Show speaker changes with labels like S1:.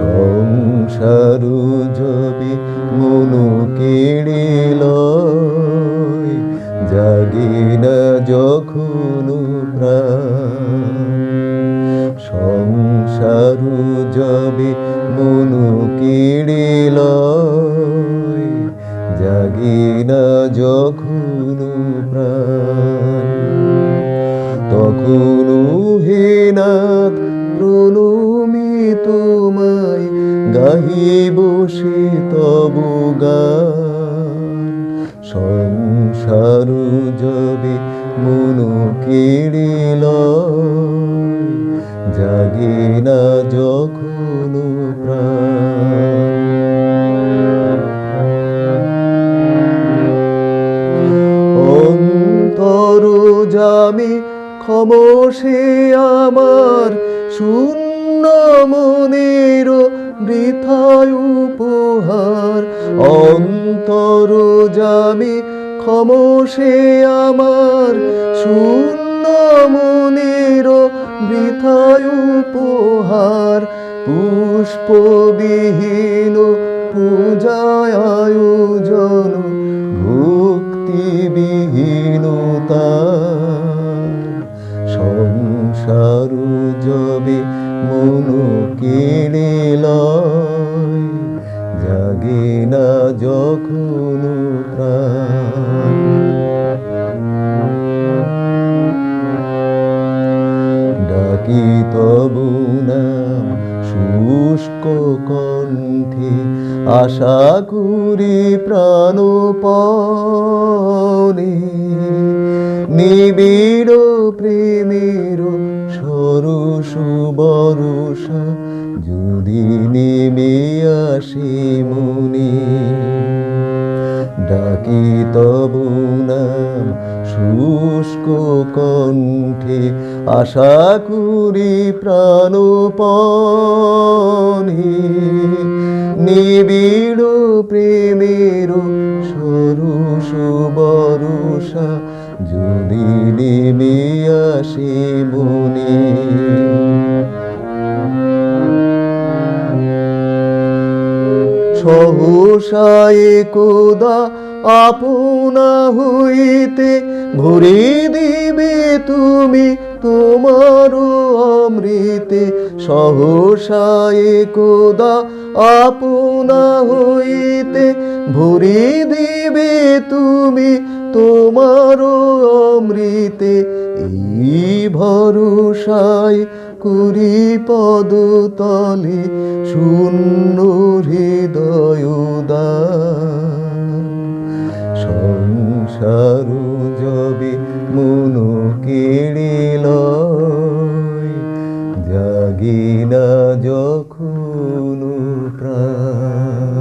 S1: সংসার জবে মনু কেড়িল জাগে না যখন সংসার জবে মনু কেড়িল জাগে না যখন গাহি বসে তব গান। সংসার মনু কেড়িল জাগে না যখন অন্তর জামি ক্ষমসে আমার শূন্য মনের বৃথায় উপহার, অন্তর জামি, ক্ষমসে আমার, শূন্য মনের বৃথায় উপহার, পুষ্পবিহীন পূজায় আয়োজন ভক্তিবিহীনতা সংসার জবে মনু কেড়ে জাগে না যখন ডাকি তবু নাম শুষ্ক কণ্ঠে আশা করি প্রাণপণে নিবিড় বরসা যদি নেমে আসে মনে। ডাকি তবু নাম শুষ্ক কণ্ঠে, আশা করি প্রাণপণে। নিবিড় প্রেমের সরস বরসা যদি নেমে আসে মনে। সহসায় কোদা আপনা হইতে ভরে দিবে তুমি তোমার অমৃতে। সহসায় কোদা আপনা হইতে ভরে দিবে তুমি তোমার অমৃতে, এই ভরসায় করি পদতলে শূন্য হৃদয় সংসার জবে মনু কেড়িল জাগে না যখন প্রাণ।